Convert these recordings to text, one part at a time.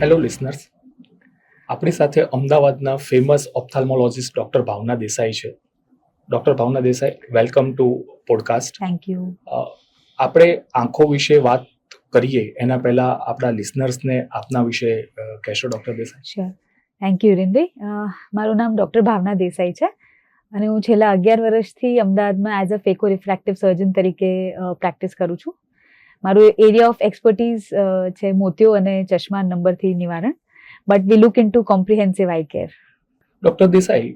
Hello listeners આપણી સાથે અમદાવાદના famous ophthalmologist doctor Bhavna Desai છે. Doctor Bhavna Desai welcome to podcast thank you આપણે આંખો વિશે વાત કરીએ એના પહેલા આપણા લિસનર્સને આપના વિશે કહેશો doctor Desai? Sure thank you Rindi. મારું નામ ડૉક્ટર ભાવના દેસાઈ છે અને હું છેલ્લા અગિયાર વર્ષથી અમદાવાદમાં as a phaco refractive surgeon તરીકે પ્રેક્ટિસ કરું છું. મારું એરિયા ઓફ એક્સપર્ટીઝ છે મોતિયો અને ચશ્મા નંબરથી નિવારણ. But we look into comprehensive eye care doctor Desai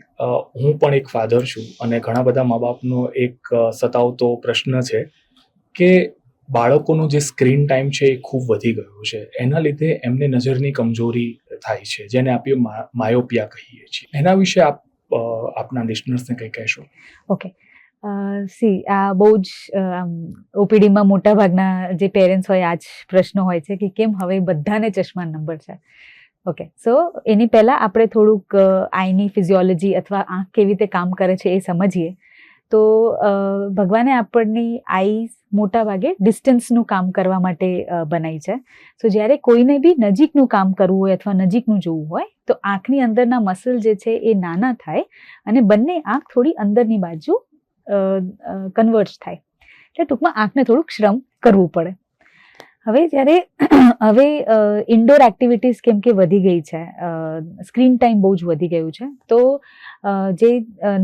હું પણ એક ફાધર છું અને ઘણા બધા મા બાપનો એક સતાવતો પ્રશ્ન છે કે બાળકોનો જે સ્ક્રીન ટાઈમ છે એ ખૂબ વધી ગયો છે. એના લીધે એમને નજરની કમજોરી થાય છે જેને આપણે માયોપિયા કહીએ છીએ. એના વિશે આપ આપના લિસનર્સને કંઈ કહેશો? ઓકે સી, આ બહુ જ ઓપીડીમાં મોટા ભાગના જે પેરેન્ટ્સ હોય, આ જ પ્રશ્નો હોય છે કે કેમ હવે બધાને ચશ્મા નંબર છે. ઓકે સો એની પહેલાં આપણે થોડુંક આઈની ફિઝિયોલોજી અથવા આંખ કેવી રીતે કામ કરે છે એ સમજીએ. તો ભગવાને આપણની આઈ મોટા ભાગે ડિસ્ટન્સનું કામ કરવા માટે બનાવી છે. સો જ્યારે કોઈને બી નજીકનું કામ કરવું હોય અથવા નજીકનું જોવું હોય, તો આંખની અંદરના મસલ જે છે એ નાના થાય અને બંને આંખ થોડી અંદરની બાજુ કન્વર્ટ થાય. એટલે ટૂંકમાં આંખને થોડુંક શ્રમ કરવું પડે. હવે જ્યારે, હવે ઇન્ડોર એક્ટિવિટીઝ કેમ કે વધી ગઈ છે સ્ક્રીન ટાઈમ બહુ જ વધી ગયું છે, તો જે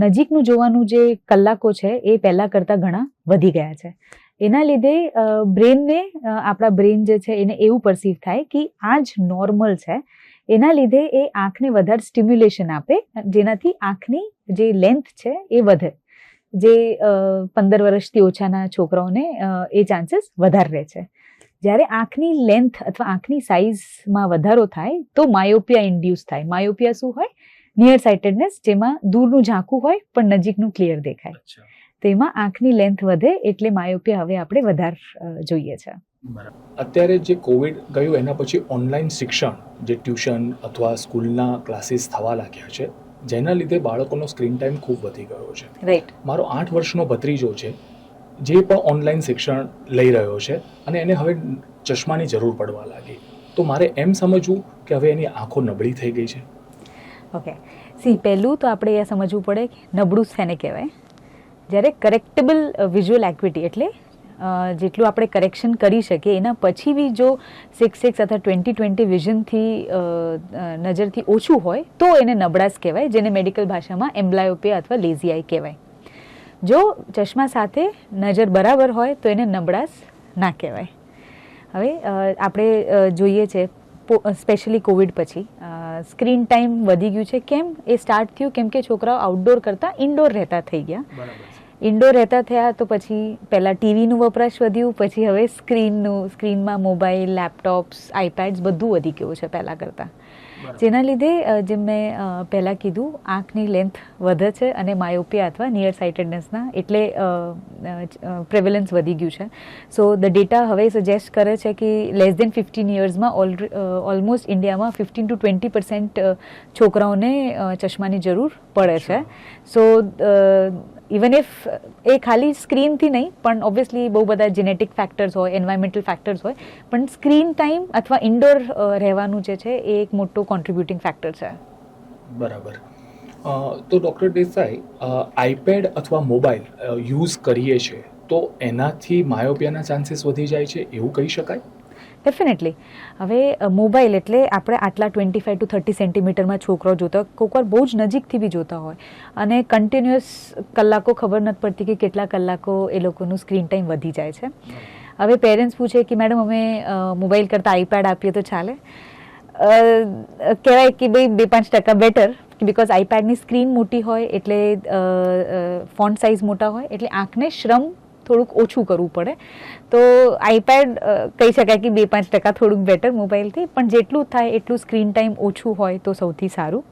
નજીકનું જોવાનું જે કલાકો છે, એ પહેલાં કરતાં ઘણા વધી ગયા છે. એના લીધે બ્રેનને આપણા બ્રેન જે છે, એને એવું પરસીવ થાય કે આ જ નોર્મલ છે. એના લીધે એ આંખને વધારે સ્ટિમ્યુલેશન આપે, જેનાથી આંખની જે લેન્થ છે, એ વધે. જે પંદર વર્ષથી ઓછાના છોકરાઓને એ ચાન્સીસ વધારે રહે છે. જ્યારે આંખની લેન્થ અથવા આંખની સાઇઝમાં વધારો થાય તો માયોપિયા ઇન્ડ્યુસ થાય. માયોપિયા શું હોય? નિયર સાઇટેડનેસ જેમાં દૂરનું ઝાંખું હોય પણ નજીકનું ક્લિયર દેખાય. તેમાં આંખની લેન્થ વધે એટલે માયોપિયા હવે આપણે વધારે જોઈએ છે. અત્યારે જે કોવિડ ગયું એના પછી ઓનલાઈન શિક્ષણ જે ટ્યુશન અથવા સ્કૂલના ક્લાસીસ થવા લાગ્યા છે જેના લીધે બાળકોનો સ્ક્રીન ટાઈમ ખૂબ વધી ગયો છે. રાઈટ મારો આઠ વર્ષનો ભત્રીજો છે જે પણ ઓનલાઈન શિક્ષણ લઈ રહ્યો છે અને એને હવે ચશ્માની જરૂર પડવા લાગી. તો મારે એમ સમજવું કે હવે એની આંખો નબળી થઈ ગઈ છે. ઓકે સી પહેલું તો આપણે એ સમજવું પડે કે નબળું શેને કહેવાય? જ્યારે કરેક્ટેબલ વિઝ્યુઅલ એક્વિટી એટલે જેટલું આપણે કરેક્શન કરી શકીએ, એના પછી બી જો સિક્સ સિક્સ અથવા ટ્વેન્ટી ટ્વેન્ટી વિઝનથી નજરથી ઓછું હોય, તો એને નબળાશ કહેવાય, જેને મેડિકલ ભાષામાં એમ્બ્લાયોપિયા અથવા લેઝી આઈ કહેવાય. જો ચશ્મા સાથે નજર બરાબર હોય, તો એને નબળાશ ના કહેવાય. હવે આપણે જોઈએ છે સ્પેશિયલી કોવિડ પછી. સ્ક્રીન ટાઈમ વધી ગયું છે. કેમ? એ સ્ટાર્ટ થયું, કેમ કે છોકરાઓ આઉટડોર કરતાં ઇન્ડોર રહેતા થઈ ગયા. ઇન્ડોર રહેતા થયા તો પછી પહેલાં ટીવીનું વપરાશ વધ્યું પછી હવે સ્ક્રીનનું સ્ક્રીનમાં મોબાઈલ લેપટોપ્સ આઈપેડ્સ બધું વધી ગયું છે પહેલાં કરતાં. જેના લીધે જેમ મેં પહેલાં કીધું આંખની લેન્થ વધે છે અને માયોપિયા અથવા નિયર સાઇટેડનેસના એટલે પ્રેવેલન્સ વધી ગયું છે. સો ધ ડેટા હવે સજેસ્ટ કરે છે કે લેસ દેન ફિફ્ટીન યર્સમાં ઓલમોસ્ટ ઇન્ડિયામાં ફિફ્ટીન ટુ ટ્વેન્ટી પર્સન્ટ છોકરાઓને ચશ્માની જરૂર પડે છે. સો ઇવન ઇફ એ ખાલી સ્ક્રીનથી નહીં, પણ ઓબ્વિયસલી બહુ બધા જેનેટિક ફેક્ટર્સ હોય એન્વાયરમેન્ટલ ફેક્ટર્સ હોય, પણ સ્ક્રીન ટાઈમ અથવા ઇન્ડોર રહેવાનું જે છે, એ એક મોટો કોન્ટ્રીબ્યુટિંગ ફેક્ટર છે. બરાબર. તો ડૉક્ટર દેસાઈ આઈપેડ અથવા મોબાઈલ યુઝ કરીએ છીએ તો એનાથી માયોપિયાના ચાન્સીસ વધી જાય છે, એવું કહી શકાય? ડેફિનેટલી હવે મોબાઈલ એટલે આપણે આટલા ટ્વેન્ટી ફાઈવ ટુ થર્ટી સેન્ટીમીટરમાં છોકરો જોતો હોય કોઈક વાર બહુ જ નજીકથી બી જોતા હોય. અને કન્ટિન્યુઅસ કલાકો ખબર નથી પડતી કે કેટલા કલાકો એ લોકોનું સ્ક્રીન ટાઈમ વધી જાય છે. હવે પેરેન્ટ્સ પૂછે કે, મેડમ, અમે મોબાઈલ કરતાં આઈપેડ આપીએ તો ચાલે? કહેવાય કે ભાઈ બે પાંચ ટકા બેટર બિકોઝ આઈપેડની સ્ક્રીન મોટી હોય એટલે ફોન્ટ સાઇઝ મોટા હોય એટલે આંખને શ્રમ થોડુંક ઓછું કરવું પડે. તો આઈપેડ કહી શકાય કે બે પાંચ ટકા થોડુંક બેટર મોબાઈલથી, પણ જેટલું થાય એટલું સ્ક્રીન ટાઈમ ઓછું હોય તો સૌથી સારું.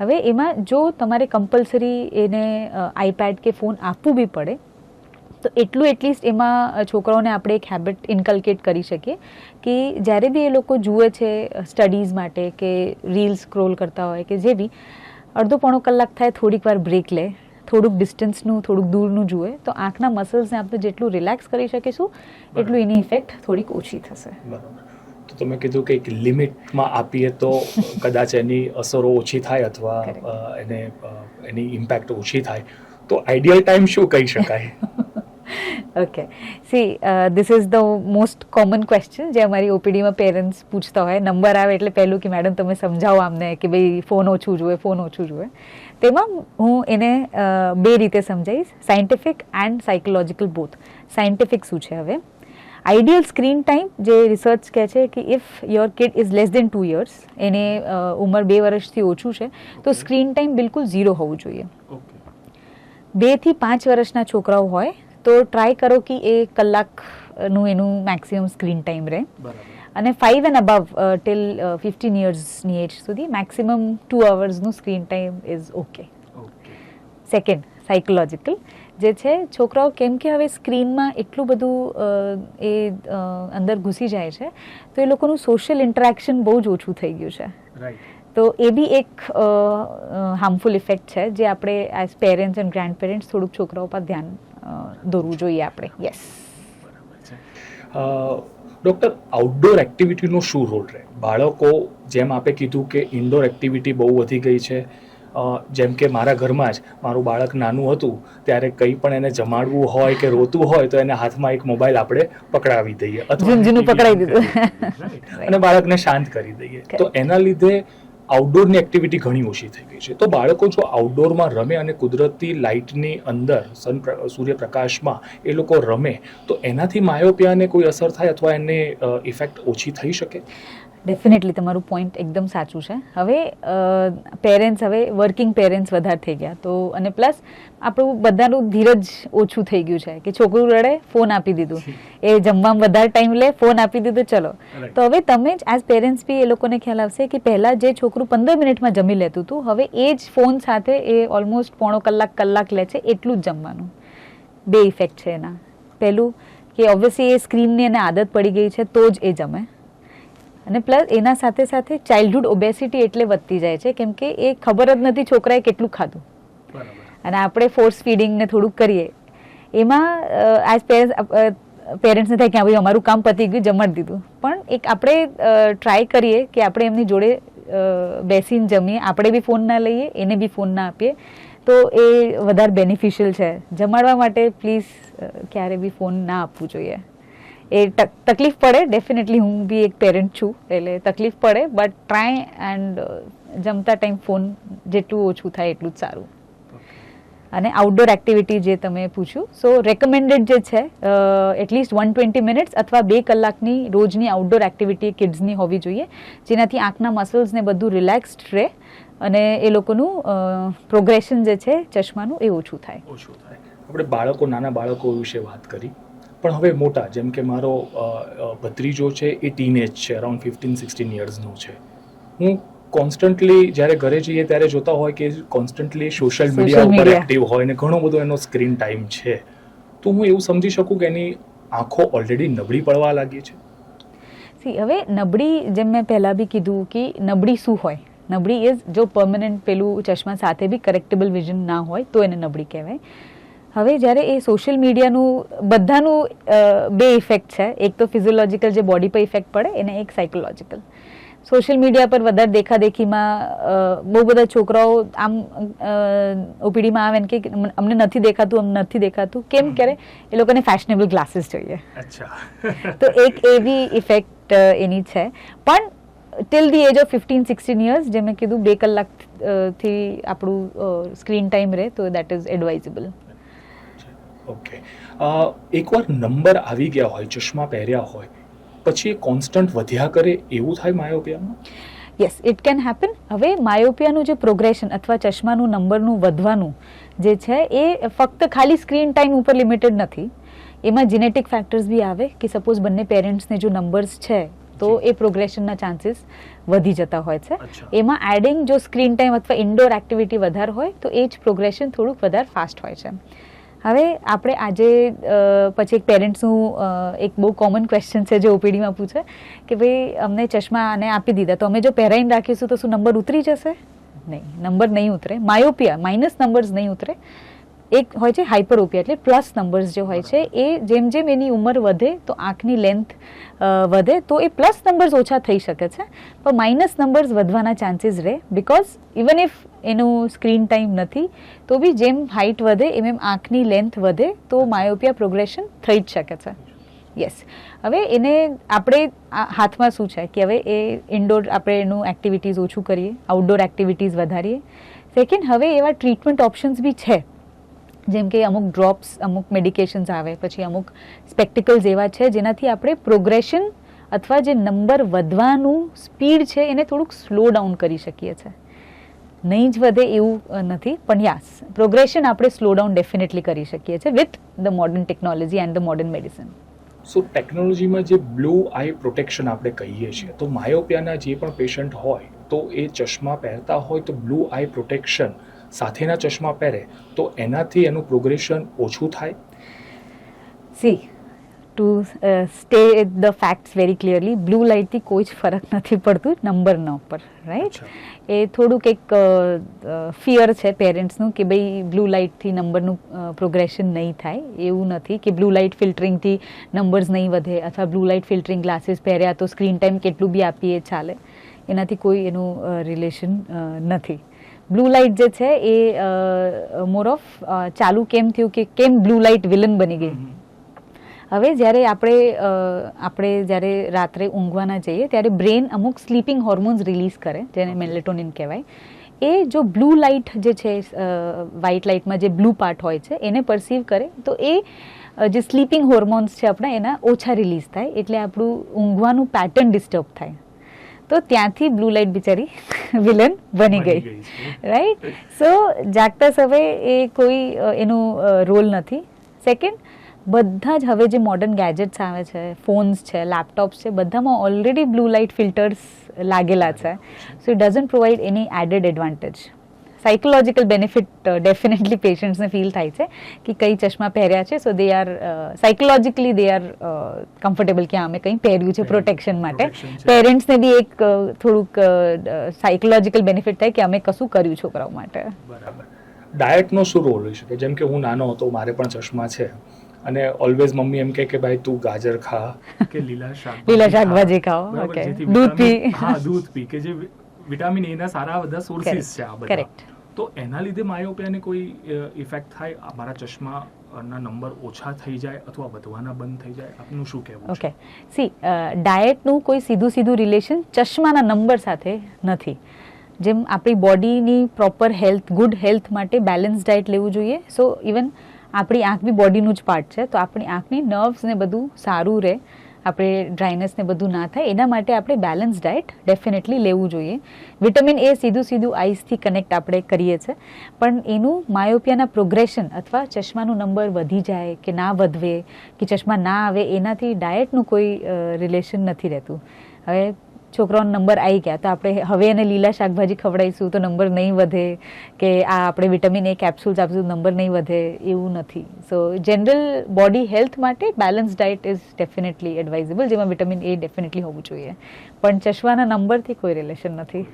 હવે એમાં જો તમારે કમ્પલસરી એને આઈપેડ કે ફોન આપવું બી પડે, તો એટલું એટલીસ્ટ એમાં છોકરાઓને આપણે એક હેબિટ ઇન્કલ્કેટ કરી શકીએ કે જ્યારે બી એ લોકો જુએ છે સ્ટડીઝ માટે કે રીલ સ્ક્રોલ કરતા હોય કે જે બી, અડધો પોણો કલાક થાય, થોડીક વાર બ્રેક લે થોડુંક ડિસ્ટન્સનું થોડુંક દૂરનું જુએ તો આંખના મસલ્સને આપણે જેટલું રિલેક્સ કરી શકીશું એટલું એની ઇફેક્ટ થોડીક ઓછી થશે. બરાબર. તો તમે કીધું કે એક લિમિટમાં આપીએ તો કદાચ એની અસરો ઓછી થાય અથવા એને એની ઇમ્પેક્ટ ઓછી થાય. તો આઈડિયલ ટાઈમ શું કહી શકાય? Okay see this is the most common question જે અમારી ઓપીડીમાં પેરેન્ટ્સ પૂછતા હોય. નંબર આવે એટલે પહેલું કે મેડમ તમે સમજાવો આમને કે ભાઈ ફોન ઓછું જોઈએ ફોન ઓછું જોઈએ તેમાં હું એને બે રીતે સમજાવીશ. Scientific and psychological both scientific શું છે હવે? આઈડિયલ સ્ક્રીન ટાઈમ જે રિસર્ચ કહે છે કે if your kid is less than two years એને ઉંમર બે વર્ષથી ઓછું છે તો સ્ક્રીન ટાઈમ બિલકુલ ઝીરો હોવું જોઈએ. બેથી પાંચ વર્ષના છોકરાઓ હોય તો ટ્રાય કરો કે એ કલાકનું એનું મેક્સિમમ સ્ક્રીન ટાઈમ રહે. અને five and above till fifteen યર્સની age સુધી maximum two અવર્સનું screen time is okay second psychological જે છે છોકરાઓ કેમ કે હવે સ્ક્રીનમાં એટલું બધું એ અંદર ઘૂસી જાય છે તો એ લોકોનું સોશિયલ ઇન્ટરેક્શન બહુ જ ઓછું થઈ ગયું છે. તો એ બી એક હાર્મફુલ ઇફેક્ટ છે જે આપણે as parents and grandparents થોડુંક છોકરાઓ પર ધ્યાન દોરવું જોઈએ આપણે. યસ ડૉક્ટર આઉટડોર એક્ટિવિટીનો શું રોલ રહે? બાળકો જેમ આપે કીધું કે ઇન્ડોર એક્ટિવિટી બહુ વધી ગઈ છે જેમ કે મારા ઘરમાં જ મારું બાળક નાનું હતું ત્યારે કંઈ પણ એને જમાડવું હોય કે રોતું હોય તો એને હાથમાં એક મોબાઈલ આપણે પકડાવી દઈએ. અથવા પકડાવી દીધું. અને બાળકને શાંત કરી દઈએ. તો એના લીધે આઉટડોરની એક્ટિવિટી ઘણી ઓછી થઈ ગઈ છે. તો બાળકો જો આઉટડોરમાં રમે અને કુદરતી લાઇટની અંદર સન સૂર્યપ્રકાશમાં એ લોકો રમે, તો એનાથી માયોપિયાને કોઈ અસર થાય અથવા એને ઇફેક્ટ ઓછી થઈ શકે? ડેફિનેટલી તમારું પોઈન્ટ એકદમ સાચું છે. હવે પેરેન્ટ્સ હવે વર્કિંગ પેરેન્ટ્સ વધારે થઈ ગયા. તો અને પ્લસ આપણું બધાનું ધીરજ ઓછું થઈ ગયું છે કે છોકરું રડે ફોન આપી દીધું. એ જમવામાં વધારે ટાઈમ લે ફોન આપી દીધો ચલો. તો હવે તમે જ એઝ પેરેન્ટ્સ બી એ લોકોને ખ્યાલ આવશે કે પહેલાં જે છોકરું પંદર મિનિટમાં જમી લેતું હતું હવે એ જ ફોન સાથે એ ઓલમોસ્ટ પોણો કલાક કલાક લે છે એટલું જ જમવાનું. બે ઇફેક્ટ છે એના. પહેલું કે ઓબ્વિયસલી એ સ્ક્રીનની એને આદત પડી ગઈ છે તો જ એ જમે. અને પ્લસ એના સાથે સાથે ચાઇલ્ડહુડ ઓબેસિટી એટલે વધતી જાય છે કેમ કે એ ખબર જ નથી છોકરાએ કેટલું ખાધું. અને આપણે ફોર્સ ફીડિંગને થોડુંક કરીએ. એમાં એઝ પેરેન્ટ્સ પેરેન્ટ્સને થાય કે ભાઈ અમારું કામ પતી ગયું જમાડી દીધું. પણ એક આપણે ટ્રાય કરીએ કે આપણે એમની જોડે બેસીને જમીએ. આપણે બી ફોન ના લઈએ એને બી ફોન ના આપીએ. તો એ વધારે બેનિફિશિયલ છે. જમાડવા માટે પ્લીઝ ક્યારે બી ફોન ના આપવું જોઈએ. એ તકલીફ પડે ડેફિનેટલી હું બી એક પેરેન્ટ છું એટલે તકલીફ પડે બટ ટ્રાય એન્ડ જમતા ટાઈમ ફોન જેટલું ઓછું થાય એટલું જ સારું. અને આઉટડોર એક્ટિવિટી જે તમે પૂછ્યું સો રેકમેન્ડેડ જે છે એટલીસ્ટ વન ટ્વેન્ટી મિનિટ્સ અથવા બે કલાકની રોજની આઉટડોર એક્ટિવિટી કિડ્સની હોવી જોઈએ જેનાથી આંખના મસલ્સ ને બધું રિલેક્સ્ડ રહે અને એ લોકોનું પ્રોગ્રેશન જે છે ચશ્માનું એ ઓછું થાય. ઓછું થાય. આપણે બાળકો નાના બાળકો વિશે વાત કરી. પણ હવે મોટા જેમ કે મારો ભત્રીજો છે એ ટીનેજ છે અરાઉન્ડ ફિફ્ટીન સિક્સટીન યર્સનો છે. હું કોન્સ્ટન્ટલી જ્યારે ઘરે જઈએ ત્યારે જોતા હોય કે કોન્સ્ટન્ટલી સોશિયલ મીડિયા ઉપર એક્ટિવ હોય ને ઘણો બધો એનો સ્ક્રીન ટાઈમ છે. તો હું એવું સમજી શકું કે એની આંખો ઓલરેડી નબળી પડવા લાગી છે? સી હવે નબળી જેમ મેં પહેલાં બી કીધું કે નબળી શું હોય? નબળી ઇઝ જો પરમનન્ટ પેલું ચશ્મા સાથે બી કરેક્ટેબલ વિઝન ના હોય તો એને નબળી કહેવાય. હવે જ્યારે એ સોશિયલ મીડિયાનું બધાનું બે ઇફેક્ટ છે. એક તો ફિઝિયોલોજિકલ જે બોડી પર ઇફેક્ટ પડે એને એક સાયકોલોજીકલ સોશિયલ મીડિયા પર વધારે દેખાદેખીમાં બહુ બધા છોકરાઓ આમ ઓપીડીમાં આવે ને કે અમને નથી દેખાતું અમને નથી દેખાતું. કેમ કરે એ લોકોને ફેશનેબલ ગ્લાસીસ જોઈએ. અચ્છા. તો એક એવી ઇફેક્ટ એની છે. પણ till the age of fifteen sixteen years જે મેં કીધું બે કલાકથી આપણું સ્ક્રીન ટાઈમ રહે તો દેટ ઇઝ એડવાઇઝેબલ ઓકે એકવાર નંબર આવી ગયા હોય ચશ્મા પહેર્યા હોય પછી એ કોન્સ્ટન્ટ વધ્યા કરે એવું થાય માયોપિયામાં યસ ઇટ કેન હેપન હવે માયોપિયાનું જે પ્રોગ્રેશન અથવા ચશ્માનું નંબરનું વધવાનું જે છે એ ફક્ત ખાલી સ્ક્રીન ટાઈમ ઉપર લિમિટેડ નથી. એમાં જીનેટિક ફેક્ટર્સ બી આવે કે સપોઝ બંને પેરેન્ટ્સને જો નંબર્સ છે તો એ પ્રોગ્રેશનના ચાન્સીસ વધી જતા હોય છે. એમાં એડિંગ જો સ્ક્રીન ટાઈમ અથવા ઇન્ડોર એક્ટિવિટી વધારે હોય તો એ જ પ્રોગ્રેશન થોડુંક વધારે ફાસ્ટ હોય છે. હવે આપણે આજે પછી એક પેરેન્ટ્સનું એક બહુ કોમન ક્વેશ્ચન છે જે ઓપીડીમાં પૂછે કે ભાઈ અમને ચશ્મા આને આપી દીધા, તો અમે જો પહેરાઈને રાખીશું તો શું નંબર ઉતરી જશે? નહીં નંબર નહીં ઉતરે. માયોપિયા માઇનસ નંબર્સ નહીં ઉતરે. એક હોય છે હાઇપરોપિયા એટલે પ્લસ નંબર્સ જે હોય છે, એ જેમ જેમ એની ઉંમર વધે, તો આંખની લેન્થ વધે, તો એ પ્લસ નંબર્સ ઓછા થઈ શકે છે. પણ માઇનસ નંબર્સ વધવાના ચાન્સીસ રહે બિકોઝ ઇવન ઇફ એનું સ્ક્રીન ટાઈમ નથી, તો બી જેમ હાઇટ વધે, એમ એમ આંખની લેન્થ વધે, તો માયોપિયા પ્રોગ્રેશન થઈ જ શકે છે. યસ હવે એને આપણે હાથમાં શું છે? કે હવે એ ઇન્ડોર આપણે એનું એક્ટિવિટીઝ ઓછું કરીએ આઉટડોર એક્ટિવિટીઝ વધારીએ. સેકન્ડ હવે એવા ટ્રીટમેન્ટ ઓપ્શન્સ બી છે. જેમ કે અમુક ડ્રોપ્સ અમુક મેડિકેશન્સ આવે, પછી અમુક સ્પેક્ટિકલ્સ એવા છે જેનાથી આપણે પ્રોગ્રેશન અથવા જે નંબર વધવાનું સ્પીડ છે એને થોડુંક સ્લો ડાઉન કરી શકીએ છીએ નહીં જ વધે એવું નથી, પણ યાસ પ્રોગ્રેશન આપણે સ્લો ડાઉન ડેફિનેટલી કરી શકીએ છીએ with the modern technology and the modern medicine so ટેકનોલોજીમાં જે બ્લુ આઈ પ્રોટેક્શન આપણે કહીએ છીએ, તો માયોપિયાના જે પણ પેશન્ટ હોય, તો એ ચશ્મા પહેરતા હોય તો બ્લુ આઈ પ્રોટેક્શન સાથેના ચશ્મા પહેરે તો એનાથી એનું પ્રોગ્રેશન ઓછું થાય? See to stay the facts very clearly blue લાઇટથી કોઈ જ ફરક નથી પડતું નંબરના ઉપર રાઈટ એ થોડુંક એક ફિયર છે પેરેન્ટ્સનું કે ભાઈ બ્લુ લાઇટથી નંબરનું પ્રોગ્રેશન નહીં થાય. એવું નથી કે બ્લુ લાઇટ ફિલ્ટરિંગથી નંબર્સ નહીં વધે અથવા બ્લુ લાઇટ ફિલ્ટરિંગ ગ્લાસીસ પહેર્યા તો સ્ક્રીન ટાઈમ કેટલું બી આપીએ ચાલે. એનાથી કોઈ એનું રિલેશન નથી. બ્લુ લાઇટ જે છે એ મોર ઓફ ચાલુ કેમ થયું કે કેમ બ્લુ લાઇટ વિલન બની ગઈ? હવે જ્યારે આપણે આપણે જ્યારે રાત્રે ઊંઘવાના જઈએ ત્યારે બ્રેન અમુક સ્લીપિંગ હોર્મોન્સ રિલીઝ કરે જેને મેલેટોનિન કહેવાય. એ જો બ્લુ લાઇટ જે છે વ્હાઇટ લાઇટમાં જે બ્લુ પાર્ટ હોય છે એને પરસીવ કરે તો એ જે સ્લીપિંગ હોર્મોન્સ છે આપણા એના ઓછા રિલીઝ થાય એટલે આપણું ઊંઘવાનું પેટર્ન ડિસ્ટર્બ થાય. તો ત્યાંથી બ્લુ લાઇટ બિચારી વિલન બની ગઈ. રાઈટ સો જાગતા સમયે એ કોઈ એનું રોલ નથી. સેકન્ડ બધા જ હવે જે મોડર્ન ગેજેટ્સ આવે છે ફોન્સ છે લેપટોપ્સ છે બધામાં ઓલરેડી બ્લુ લાઇટ ફિલ્ટર્સ લાગેલા છે. So it doesn't provide any added advantage psychological benefit definitely પેશન્ટ્સને feel થાય છે કે કઈ ચશ્મા પહેર્યા છે. So they are psychologically they are comfortable કે અમે કંઈ પહેર્યું છે પ્રોટેક્શન માટે. પેરેન્ટ્સને બી એક થોડુંક સાયકોલોજીકલ બેનિફિટ થાય કે અમે કશું કર્યું છોકરાઓ માટે. બરાબર. ડાયટનો શું રોલ હોઈ શકે? જેમ કે હું નાનો હતો મારે પણ ચશ્મા છે. અને ઓલવેઝ મમ્મી એમ કહે કે ભાઈ તું ગાજર ખા કે લીલા શાકભાજી લીલા શાકભાજી ખાઓ, ઓકે દૂધ પી. હા દૂધ પી કે જે વિટામિન એ ના સારા બધા સોર્સિસ છે આ બધા. Correct. તો એના લીધે માયોપિયાને કોઈ ઇફેક્ટ થાય? મારા ચશ્મા ના નંબર ઓછા થઈ જાય અથવા વધવાના બંધ થઈ જાય? આપનું શું કહેવું ઓકે સી ડાયટનું કોઈ સીધું સીધું રિલેશન ચશ્માના નંબર સાથે નથી. જેમ આપણી બોડીની પ્રોપર હેલ્થ ગુડ હેલ્થ માટે બેલેન્સ ડાયટ લેવું જોઈએ. સો ઇવન આપણી આંખ બી બોડીનું જ પાર્ટ છે. તો આપણી આંખની નર્વ્સ ને બધું સારું રહે. આપણે ડ્રાયનેસ ને બધું ના થાય, એના માટે આપણે બેલેન્સ ડાયટ ડેફિનેટલી લેવું જોઈએ. વિટામિન એ સીધું સીધું આઈસથી કનેક્ટ આપણે કરીએ છીએ. પણ એનું માયોપિયાના પ્રોગ્રેશન અથવા ચશ્માનું નંબર વધી જાય કે ના વધવે, કે ચશ્મા ના આવે, એનાથી ડાયટનું કોઈ રિલેશન નથી રહેતું. હવે છોકરાઓનો નંબર આવી ગયા તો આપણે હવે એને લીલા શાકભાજી ખવડાવીશું તો નંબર નહીં વધે કે આ આપણે વિટામિન એ કેપ્સ્યુલ્સ આપીશું નંબર નહીં વધે એવું નથી. સો જનરલ બોડી હેલ્થ માટે balance diet is definitely advisable જેમાં વિટામિન એ ડેફિનેટલી હોવું જોઈએ. પણ ચશ્માના નંબરથી કોઈ રિલેશન નથી.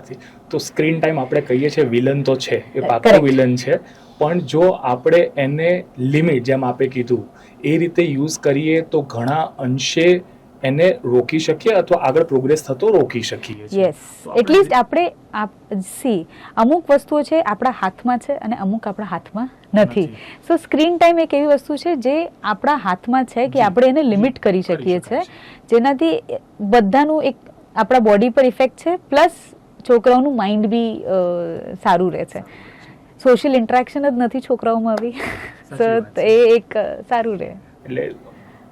નથી. તો સ્ક્રીન ટાઈમ આપણે કહીએ છીએ વિલન તો છે એ પાકો વિલન છે. પણ જો આપણે એને લિમિટ જેમ આપે કીધું એ રીતે યુઝ કરીએ તો ઘણા અંશે એને રોકી શકીએ અથવા આગળ પ્રોગ્રેસ થતો રોકી શકીએ યસ એટલીસ્ટ આપણે આપ સી અમુક વસ્તુઓ છે આપણા હાથમાં છે અને અમુક આપણા હાથમાં નથી. સો સ્ક્રીન ટાઈમ એક એવી વસ્તુ છે જે આપણા હાથમાં છે કે આપણે એને લિમિટ કરી શકીએ છીએ. જેનાથી બધાનું એક આપણા બોડી પર ઇફેક્ટ છે પ્લસ છોકરાઓનું માઇન્ડ બી સારું રહે છે. સોશિયલ ઇન્ટરેક્શન જ નથી છોકરાઓમાં આવી. સો એ એક સારું રહે. એટલે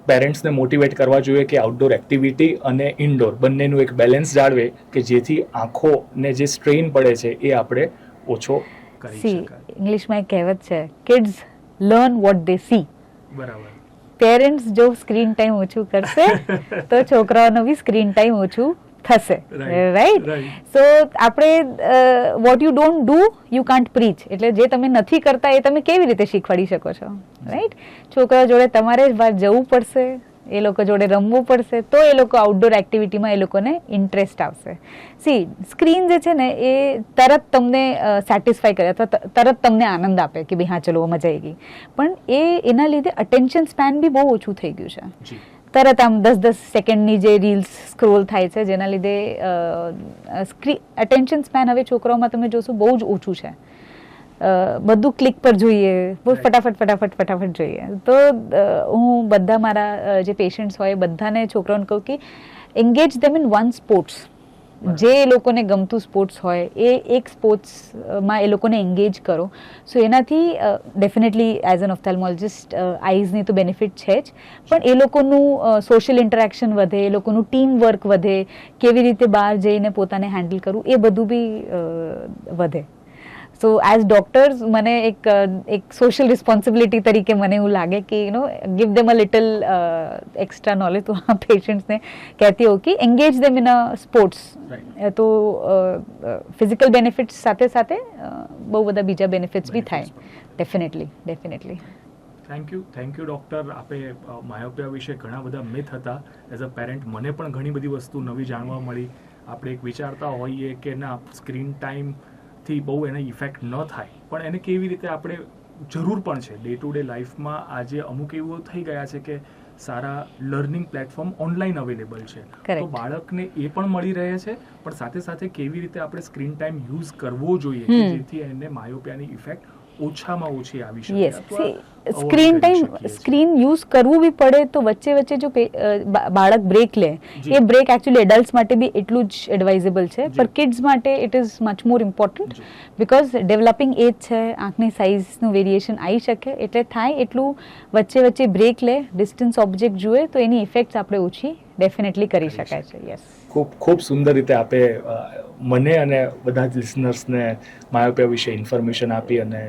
પેરેન્ટ્સને મોટિવેટ કરવા જોઈએ કે આઉટડોર એક્ટિવિટી અને ઇન્ડોર બંનેનું એક બેલેન્સ જાળવે કે જેથી આંખોને જે સ્ટ્રેઇન પડે છે એ આપણે ઓછો કરી શકાય. ઇંગ્લિશમાં એક કહેવત છે kids learn what they see બરાબર. પેરેન્ટ્સ જો સ્ક્રીન ટાઈમ ઓછું કરશે તો છોકરાઓનો બી સ્ક્રીન ટાઈમ ઓછું થશે. રાઈટ સો આપણે what you don't do you can't preach એટલે જે તમે નથી કરતા એ તમે કેવી રીતે શીખવાડી શકો છો? રાઈટ છોકરાઓ જોડે તમારે બહાર જવું પડશે એ લોકો જોડે રમવું પડશે તો એ લોકો આઉટડોર એક્ટિવિટીમાં એ લોકોને ઇન્ટરેસ્ટ આવશે. સી સ્ક્રીન જે છે ને એ તરત તમને સેટિસ્ફાય કરે અથવા તરત તમને આનંદ આપે કે ભાઈ હા ચલો મજા આવી ગઈ. પણ એ એના લીધે અટેન્શન સ્પેન બી બહુ ઓછું થઈ ગયું છે. તરત આમ દસ દસ સેકન્ડની જે રીલ્સ સ્ક્રોલ થાય છે જેના લીધે સ્ક્રી અટેન્શન સ્પેન હવે છોકરાઓમાં તમે જોશો બહુ જ ઓછું છે બધું ક્લિક પર જોઈએ બહુ. ફટાફટ ફટાફટ ફટાફટ જોઈએ તો હું બધા મારા જે પેશન્ટ્સ હોય બધાને છોકરાઓને કહું કે engage them in one sports. જે એ લોકોને ગમતું સ્પોર્ટ્સ હોય, એ એક સ્પોર્ટ્સમાં એ લોકોને એન્ગેજ કરો. સો એનાથી ડેફિનેટલી એઝ એન ઓફથેલ્મોલોજિસ્ટ આઈઝની તો બેનિફિટ છે જ. પણ એ લોકોનું સોશિયલ ઇન્ટરેક્શન વધે, એ લોકોનું ટીમ વર્ક વધે, કેવી રીતે બહાર જઈને પોતાને હેન્ડલ કરવું, એ બધું બી વધે. સો એઝ ડોક્ટર્સ મને એક એક સોશિયલ રિસ્પોન્સિબિલિટી તરીકે મને એવું લાગે કે you know give them a little extra knowledge તો આ પેશન્ટ્સને કહેતી હોઉં કે engage them in a sports right તો ફિઝિકલ બેનિફિટ્સ સાથે સાથે બહુ બધા બીજા બેનિફિટ્સ બી થાય. Definitely definitely thank you thank you doctor આપે માયોપિયા વિશે ઘણા બધા મિથ હતા. એઝ અ પેરેન્ટ મને પણ ઘણી બધી વસ્તુ નવી જાણવા મળી. આપણે એક વિચારતા હોઈએ કે ના સ્ક્રીન ટાઈમથી બહુ એને ઇફેક્ટ ન થાય. પણ એને કેવી રીતે આપણે જરૂર પણ છે. ડે ટુ ડે લાઈફમાં આજે અમુક એવું થઈ ગયા છે કે સારા લર્નિંગ પ્લેટફોર્મ ઓનલાઈન અવેલેબલ છે. તો બાળકને એ પણ મળી રહે છે. પણ સાથે સાથે કેવી રીતે આપણે સ્ક્રીન ટાઈમ યુઝ કરવો જોઈએ જેથી એને માયોપિયાની ઇફેક્ટ ઓછામાં ઓછી આવી શકે. સ્ક્રીન ટાઈમ સ્ક્રીન યુઝ કરવું બી પડે તો વચ્ચે વચ્ચે જો બાળક બ્રેક લે. એ બ્રેક એકચ્યુઅલી એડલ્ટ માટે બી એટલું જ એડવાઇઝેબલ છે. પર કિડ્સ માટે it is much more important. Because developing age છે આંખની સાઇઝનું વેરિએશન આવી શકે. એટલે થાય એટલું વચ્ચે વચ્ચે બ્રેક લે ડિસ્ટન્સ ઓબ્જેક્ટ જુએ તો એની ઇફેક્ટ્સ આપણે ઓછી ડેફિનેટલી કરી શકાય છે. યસ ખૂબ ખૂબ સુંદર રીતે આપે મને અને બધા જ લિસનર્સને માયોપિયા વિશે ઇન્ફોર્મેશન આપી અને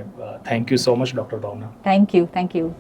thank you so much doctor Bhavna thank you thank you